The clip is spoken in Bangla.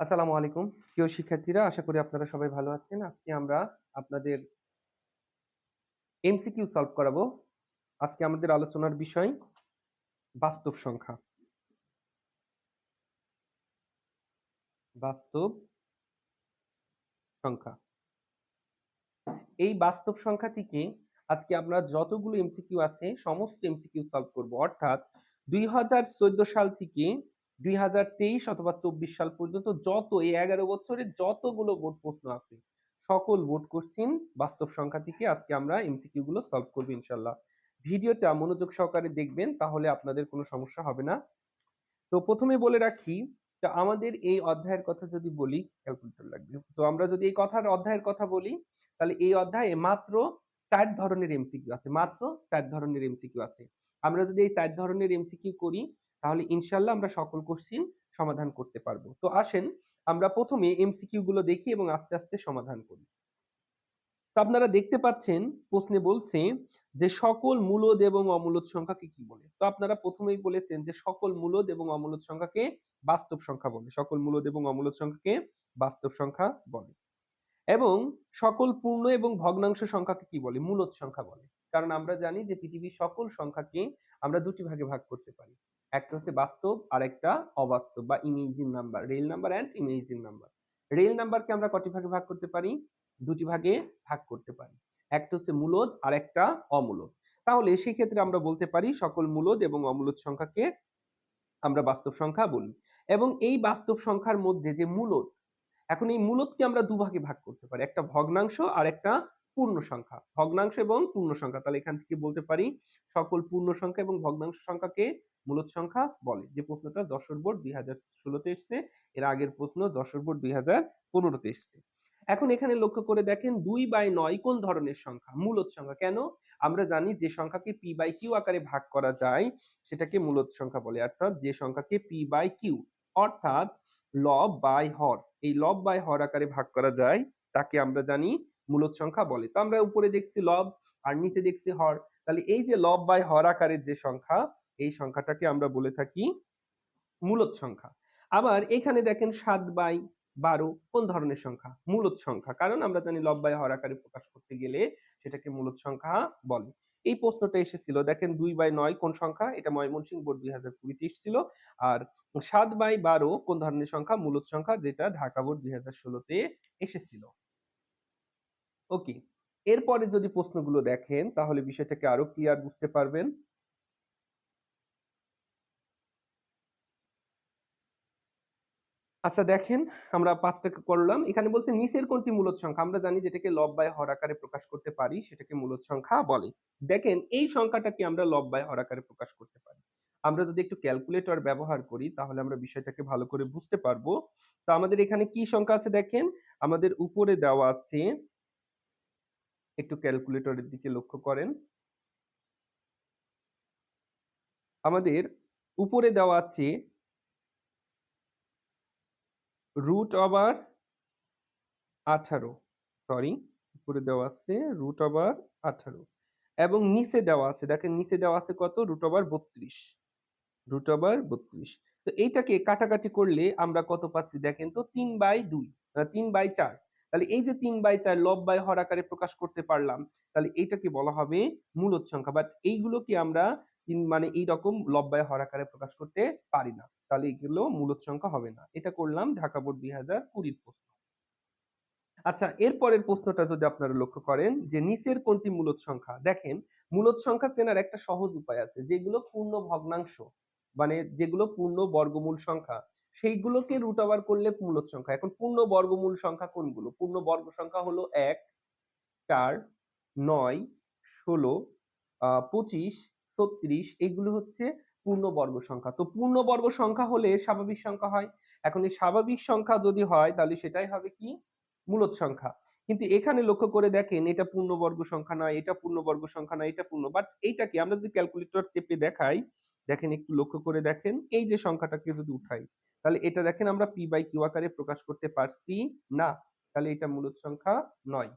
আসসালামু আলাইকুম। প্রিয় শিক্ষার্থীরা, আশা করি আপনারা সবাই ভালো আছেন। আজকে আমরা আপনাদের এমসিকিউ সলভ করাবো। আজকে আমাদের আলোচনার বিষয় বাস্তব সংখ্যা। বাস্তব সংখ্যা। এই বাস্তব সংখ্যাটিকে আজকে আমরা যতগুলো এমসিকিউ আছে, সমস্ত এমসিকিউ সলভ করব। অর্থাৎ দুই হাজার চোদ্দ সাল থেকে দুই হাজার তেইশ অথবা চব্বিশ সাল পর্যন্ত যত এই এগারো বছরে যতগুলো বোর্ড প্রশ্ন আছে, সকল বোর্ড কোশ্চিন বাস্তব সংখ্যা থেকে আজকে আমরা এমসিকিউ গুলো সলভ করব ইনশাল্লাহ। ভিডিওটা মনোযোগ সহকারে দেখবেন, তাহলে আপনাদের কোনো সমস্যা হবে না। তো প্রথমে বলে রাখি তো আমাদের এই অধ্যায়ের কথা যদি বলি ক্যালকুলেটর লাগবে। তো আমরা যদি এই কথার অধ্যায়ের কথা বলি, তাহলে এই অধ্যায়ে মাত্র চার ধরনের এমসিকিউ আছে, মাত্র চার ধরনের এমসিকিউ আছে। আমরা যদি এই চার ধরনের এমসিকিউ করি তাহলে ইনশাল্লাহ আমরা সকল কোশ্চিন সমাধান করতে পারব। তো আসেন, আমরা প্রথমে এমসিকিউ গুলো দেখি এবং আস্তে আস্তে সমাধান করি। তো আপনারা দেখতে পাচ্ছেন, প্রশ্নে বলছে যে সকল মূলদ এবং অমূলদ সংখ্যাকে কি বলে? তো আপনারা প্রথমেই বলেছেন যে সকল মূলদ এবং অমূলদ সংখ্যাকে বাস্তব সংখ্যা বলে। সকল মূলদ এবং অমূলদ সংখ্যাকে বাস্তব সংখ্যা বলে। এবং সকল পূর্ণ এবং ভগ্নাংশ সংখ্যাকে কি বলে? মূলদ সংখ্যা বলে। কারণ আমরা জানি যে পৃথিবীর সকল সংখ্যাকে আমরা দুটি ভাগে ভাগ করতে পারি। একটা হচ্ছে বাস্তব, আর একটা অবাস্তব বা imagine number real number and imagine number real নাম্বারকে আমরা কটি ভাগে ভাগ করতে পারি? দুটি ভাগে ভাগ করতে পারি। একটা হচ্ছে মূলদ, আর একটা অমূলদ। তাহলে সেই ক্ষেত্রে আমরা বলতে পারি সকল মূলদ এবং অমূলদ সংখ্যাকে আমরা বাস্তব সংখ্যা বলি। এবং এই বাস্তব সংখ্যার মধ্যে যে মূলদ, এখন এই মূলদকে আমরা দুভাগে ভাগ করতে পারি। একটা ভগ্নাংশ আর একটা পূর্ণ সংখ্যা। ভগ্নাংশ এবং পূর্ণ সংখ্যা, তাহলে এখান থেকে বলতে পারি সকল পূর্ণ সংখ্যা এবং ভগ্নাংশ সংখ্যাকে মূলত সংখ্যা বলে যে প্রশ্নটা যশোর বোর্ড দুই হাজার ষোলোতে এসছে, এর আগের প্রশ্ন যশোর বোর্ড দুই হাজার পনেরোতে এসছে। এখন এখানে লক্ষ্য করে দেখেন দুই বাই নয় কোন ধরনের সংখ্যা? মূলত সংখ্যা কেন? আমরা জানি যে সংখ্যাকে পি বাই কিউ আকারে ভাগ করা যায়, সেটাকে মূলত সংখ্যা বলে। অর্থাৎ যে সংখ্যাকে পি বাই কিউ, অর্থাৎ লব বাই হর, এই লব বাই হর আকারে ভাগ করা যায়, তাকে আমরা জানি মূলত সংখ্যা বলে। তো আমরা উপরে দেখছি লব, আর নিচে দেখছি হর। তাহলে এই যে লব বাই হর আকারের যে সংখ্যা এই সংখ্যাটাকে আমরা বলে থাকি মূলত সংখ্যা। আবার এখানে দেখেন সাত বাই বারো কোন ধরনের সংখ্যা? মূলত সংখ্যা। কারণ আমরা জানি লব বাই হর আকারে প্রকাশ করতে গেলে সেটাকে মূলত সংখ্যা বলে। এই প্রশ্নটা এসেছিল, দেখেন দুই বাই নয় কোন সংখ্যা? এটা ময়মনসিংহ বোর্ড দুই হাজার কুড়িতে এসেছিল। আর সাত বাই বারো কোন ধরনের সংখ্যা? মূলত সংখ্যা, যেটা ঢাকা বোর্ড দুই হাজার ষোলোতে এসেছিল। ওকে, এরপরে যদি প্রশ্নগুলো দেখেন, তাহলে বিষয়টাকে আরও ক্লিয়ার বুঝতে পারবেন। আচ্ছা দেখেন আমরা পাঁচটা করলাম এখানে বলছে নিচের কোনটি মূলত সংখ্যা? আমরা জানি যেটাকে লব বাই হর আকারে প্রকাশ করতে পারি, সেটাকে মূলত সংখ্যা বলে। দেখেন, এই সংখ্যাটাকে আমরা লব বাই হর আকারে প্রকাশ করতে পারি। আমরা যদি একটু ক্যালকুলেটর ব্যবহার করি, তাহলে আমরা বিষয়টাকে ভালো করে বুঝতে পারব। তো আমাদের এখানে কি সংখ্যা আছে দেখেন? আমাদের উপরে দেওয়া আছে, একটু ক্যালকুলেটরের দিকে লক্ষ্য করেন। আমাদের উপরে দেওয়া আছে রুট ওভার আঠারো সরি উপরে দেওয়া আছে রুট ওভার আঠারো এবং নিচে দেওয়া আছে, দেখেন নিচে দেওয়া আছে কত? রুট ওভার বত্রিশ রুট ওভার বত্রিশ। তো এইটাকে কাটাকাটি করলে আমরা কত পাচ্ছি দেখেন তো? তিন বাই দুই তিন বাই চার। তাহলে এই যে তিন বাই চার লব বাই হর আকারে প্রকাশ করতে পারলাম, তাহলে এইটাকে বলা হবে মূলত সংখ্যা। বাট এইগুলোকে আমরা মানে এই রকম লব বাই হর আকারে প্রকাশ করতে পারি না। তাহলে এগুলো মূলত সংখ্যা হবে না। এটা করলাম ঢাকা বোর্ড দুই হাজার কুড়ির প্রশ্ন। আচ্ছা এরপরের প্রশ্নটা যদি আপনারা লক্ষ্য করেন যে নিচের কোনটি মূলত সংখ্যা? দেখেন, মূলত সংখ্যা চেনার একটা সহজ উপায় আছে। যেগুলো পূর্ণ ভগ্নাংশ মানে যেগুলো পূর্ণ বর্গমূল সংখ্যা, সেইগুলোকে রুট ওভার করলে মূলত সংখ্যা। এখন পূর্ণ বর্গমূল সংখ্যা কোনগুলো? পূর্ণ বর্গ সংখ্যা হলো এক, চার, নয়, ষোলো পঁচিশ ছত্রিশ এগুলো হচ্ছে পূর্ণ বর্গ সংখ্যা। তো পূর্ণ বর্গ সংখ্যা হলে স্বাভাবিক সংখ্যা হয়। এখন এই স্বাভাবিক সংখ্যা যদি হয়, তাহলে সেটাই হবে কি? মূলত সংখ্যা। কিন্তু এখানে লক্ষ্য করে দেখেন, এটা পূর্ণবর্গ সংখ্যা নয়, এটা পূর্ণবর্গ সংখ্যা নয়, এটা পূর্ণ। বাট এইটাকে আমরা যদি ক্যালকুলেটর চেপে দেখাই, দেখেন একটু লক্ষ্য করে দেখেন, এই যে সংখ্যাটাকে যদি উঠাই, তাহলে এটা দেখেন আমরা পি বাই কিউ আকারে প্রকাশ করতে পারছি না। তাহলে এটা মূলত সংখ্যা নয়।